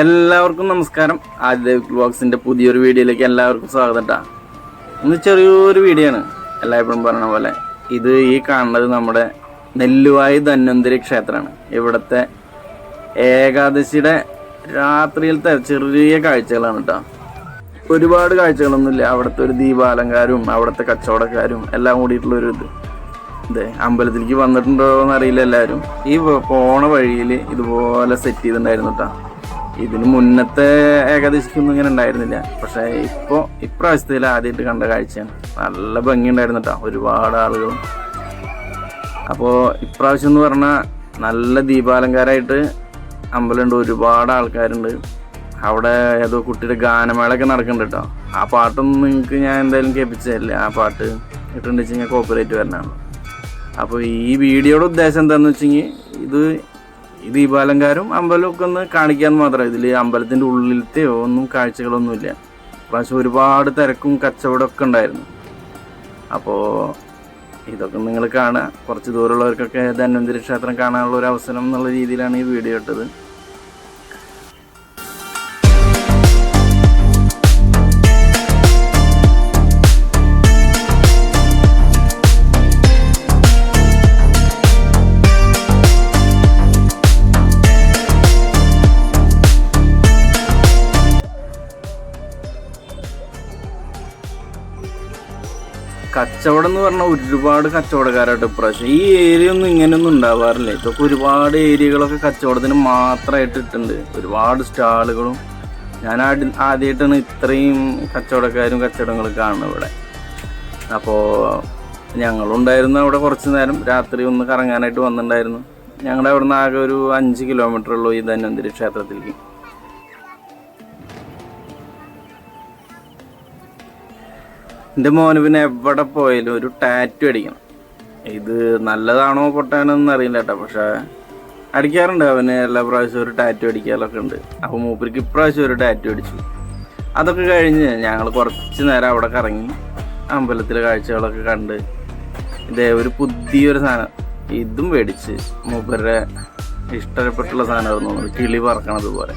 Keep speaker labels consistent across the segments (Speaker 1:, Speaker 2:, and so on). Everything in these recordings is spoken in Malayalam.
Speaker 1: എല്ലാവർക്കും നമസ്കാരം. ആദ്യ വ്ലോഗ്സിന്റെ പുതിയൊരു വീഡിയോയിലേക്ക് എല്ലാവർക്കും സ്വാഗതം കേട്ടാ ഇന്ന് ചെറിയൊരു വീഡിയോ ആണ് എല്ലായ്പ്പോഴും പറഞ്ഞ പോലെ ഇത് ഈ കാണുന്നത് നമ്മുടെ നെല്ലുവായി ധന്വന്തരി ക്ഷേത്രമാണ്. ഇവിടുത്തെ ഏകാദശിയുടെ രാത്രിയിലത്തെ ചെറിയ കാഴ്ചകളാണ് കേട്ടോ ഒരുപാട് കാഴ്ചകളൊന്നുമില്ല. അവിടുത്തെ ഒരു ദീപാലങ്കാരവും അവിടുത്തെ കച്ചവടക്കാരും എല്ലാം കൂടിയിട്ടുള്ള ഒരു ഇത്. അതെ അമ്പലത്തിലേക്ക് വന്നിട്ടുണ്ടോ എന്നറിയില്ല എല്ലാവരും. ഈ പോണ വഴിയിൽ ഇതുപോലെ സെറ്റ് ചെയ്തിട്ടുണ്ടായിരുന്നു കേട്ടോ ഇതിന് മുന്നത്തെ ഏകദേശിക്കൊന്നും ഇങ്ങനെ ഉണ്ടായിരുന്നില്ല. പക്ഷേ ഇപ്പോൾ ഇപ്രാവശ്യത്തിൽ ആദ്യമായിട്ട് കണ്ട കാഴ്ചയാണ്. നല്ല ഭംഗി ഉണ്ടായിരുന്നു കേട്ടോ ഒരുപാട് ആളുകളും. അപ്പോൾ ഇപ്രാവശ്യം എന്ന് പറഞ്ഞാൽ നല്ല ദീപാലങ്കാരമായിട്ട് അമ്പലമുണ്ട്. ഒരുപാട് ആൾക്കാരുണ്ട്. അവിടെ ഏതോ കുട്ടിയുടെ ഗാനമേളയൊക്കെ നടക്കുന്നുണ്ട് കേട്ടോ ആ പാട്ടൊന്നും നിങ്ങൾക്ക് ഞാൻ എന്തായാലും കേൾപ്പിച്ചതല്ലേ. ആ പാട്ട് ഇട്ടുണ്ടെന്ന് കോപ്പറേറ്റ് വരണതാണ്. അപ്പോൾ ഈ വീഡിയോയുടെ ഉദ്ദേശം എന്താണെന്ന് വെച്ചെങ്കിൽ ഇത് ഈ ദീപാലങ്കാരും അമ്പലവും ഒക്കെ ഒന്ന് കാണിക്കാൻ മാത്രം. ഇതിൽ അമ്പലത്തിന്റെ ഉള്ളിലത്തെയോ ഒന്നും കാഴ്ചകളൊന്നുമില്ല. പ്രാവശ്യം ഒരുപാട് തിരക്കും കച്ചവടമൊക്കെ ഉണ്ടായിരുന്നു. അപ്പോൾ ഇതൊക്കെ നിങ്ങൾ കാണുക. കുറച്ച് ദൂരമുള്ളവർക്കൊക്കെ ധന്വന്തരി ക്ഷേത്രം കാണാനുള്ള ഒരു അവസരം എന്നുള്ള രീതിയിലാണ് ഈ വീഡിയോ ഇട്ടത്. കച്ചവടം എന്ന് പറഞ്ഞാൽ ഒരുപാട് കച്ചവടക്കാരായിട്ട് ഇപ്രാവശ്യം. ഈ ഏരിയ ഒന്നും ഇങ്ങനെയൊന്നും ഉണ്ടാവാറില്ല. ഇതൊക്കെ ഒരുപാട് ഏരിയകളൊക്കെ കച്ചവടത്തിന് മാത്രമായിട്ട് ഇട്ടുണ്ട് ഒരുപാട് സ്റ്റാളുകളും. ഞാൻ ആദ്യ- ആദ്യമായിട്ടാണ് ഇത്രയും കച്ചവടക്കാരും കച്ചവടങ്ങളും കാണുന്നത് ഇവിടെ. അപ്പോൾ ഞങ്ങളുണ്ടായിരുന്നു അവിടെ കുറച്ച് നേരം. രാത്രി ഒന്ന് കറങ്ങാനായിട്ട് വന്നിട്ടുണ്ടായിരുന്നു. ഞങ്ങളുടെ അവിടെ നിന്ന് ആകെ ഒരു അഞ്ച് കിലോമീറ്റർ ഉള്ളൂ ഈ ധന്വന്തിരി ക്ഷേത്രത്തിലേക്ക്. എന്റെ മോന് പിന്നെ എവിടെ പോയാലും ഒരു ടാറ്റു അടിക്കണം. ഇത് നല്ലതാണോ പൊട്ടാനൊന്നും അറിയില്ല കേട്ടോ പക്ഷെ അടിക്കാറുണ്ട്. അവന് എല്ലാ പ്രാവശ്യവും ഒരു ടാറ്റു അടിക്കാറൊക്കെ ഉണ്ട്. അപ്പോൾ മൂപ്പർക്ക് ഇപ്രാവശ്യം ഒരു ടാറ്റു അടിച്ചു. അതൊക്കെ കഴിഞ്ഞ് ഞങ്ങൾ കുറച്ച് നേരം അവിടെ കറങ്ങി അമ്പലത്തിലെ കാഴ്ചകളൊക്കെ കണ്ട് ഇതേ ഒരു പുതിയൊരു സാധനം. ഇതും മേടിച്ച് മൂപ്പരുടെ ഇഷ്ടപ്പെട്ടുള്ള സാധനമായിരുന്നു കിളി പറക്കണത് പോലെ.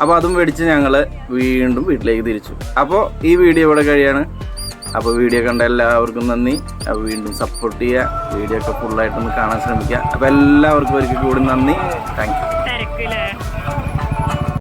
Speaker 1: അപ്പോൾ അതും മേടിച്ച് ഞങ്ങൾ വീണ്ടും വീട്ടിലേക്ക് തിരിച്ചു. അപ്പോൾ ഈ വീഡിയോ ഇവിടെ കഴിയാണ്. അപ്പോൾ വീഡിയോ കണ്ട എല്ലാവർക്കും നന്ദി. വീണ്ടും സപ്പോർട്ട് ചെയ്യുക. വീഡിയോ ഒക്കെ ഫുള്ളായിട്ടൊന്ന് കാണാൻ ശ്രമിക്കുക. അപ്പോൾ എല്ലാവർക്കും ഒരിക്കൽ കൂടി നന്ദി. Thank you